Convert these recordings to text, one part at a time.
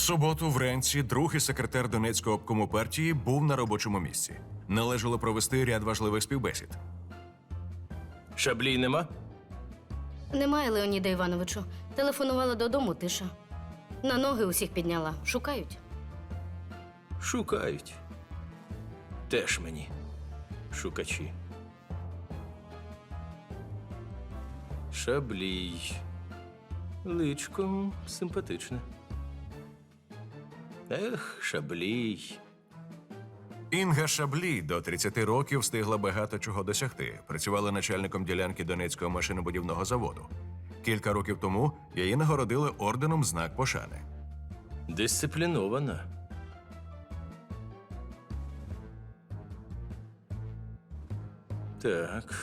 суботу вранці другий секретар Донецького обкому партії був на робочому місці. Належало провести ряд важливих співбесід. Шаблій нема? Немає Леоніда Івановичу. Телефонувала додому, тиша. На ноги усіх підняла. Шукають. Шукають. Теж мені. Шукачі. Шаблій. Личко симпатичне. Ех, шаблій. Інга Шаблій до 30 років встигла багато чого досягти. Працювала начальником ділянки Донецького машинобудівного заводу. Кілька років тому її нагородили орденом знак пошани. Дисциплінована. Так.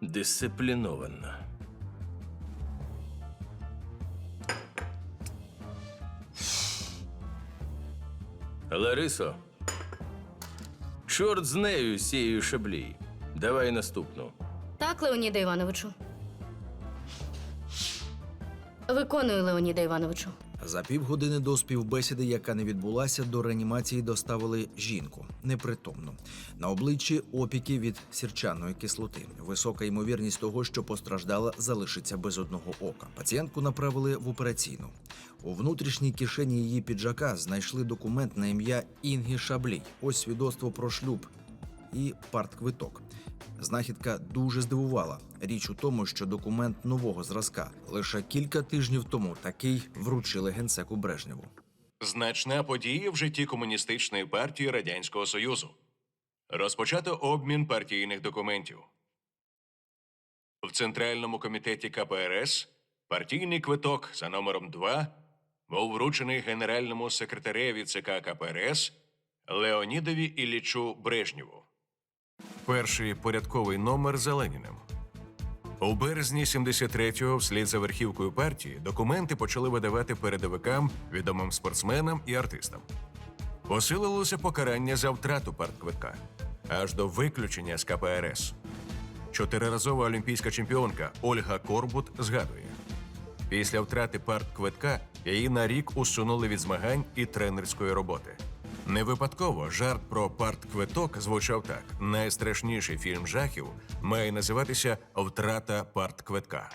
Дисциплінована. Ларисо. Чорт з нею, з цією шаблі. Давай наступну. Так, Леоніда Івановичу. Виконую, Леоніда Івановичу. За півгодини до співбесіди, яка не відбулася, до реанімації доставили жінку непритомну. На обличчі опіки від сірчаної кислоти. Висока ймовірність того, що постраждала, залишиться без одного ока. Пацієнтку направили в операційну. У внутрішній кишені її піджака знайшли документ на ім'я Інги Шаблій. Ось свідоцтво про шлюб і партквиток. Знахідка дуже здивувала. Річ у тому, що документ нового зразка лише кілька тижнів тому такий вручили генсеку Брежневу. Значна подія в житті комуністичної партії Радянського Союзу. Розпочато обмін партійних документів. В Центральному комітеті КПРС партійний квиток за номером 2 був вручений генеральному секретареві ЦК КПРС Леонідові Іллічу Брежнєву. Перший порядковий номер за Леніним. У березні 73-го, вслід за верхівкою партії, документи почали видавати передовикам, відомим спортсменам і артистам. Посилилося покарання за втрату партквитка аж до виключення з КПРС. Чотириразова олімпійська чемпіонка Ольга Корбут згадує: після втрати партквитка її на рік усунули від змагань і тренерської роботи. Не випадково жарт про партквиток звучав так: найстрашніший фільм жахів має називатися Втрата партквитка.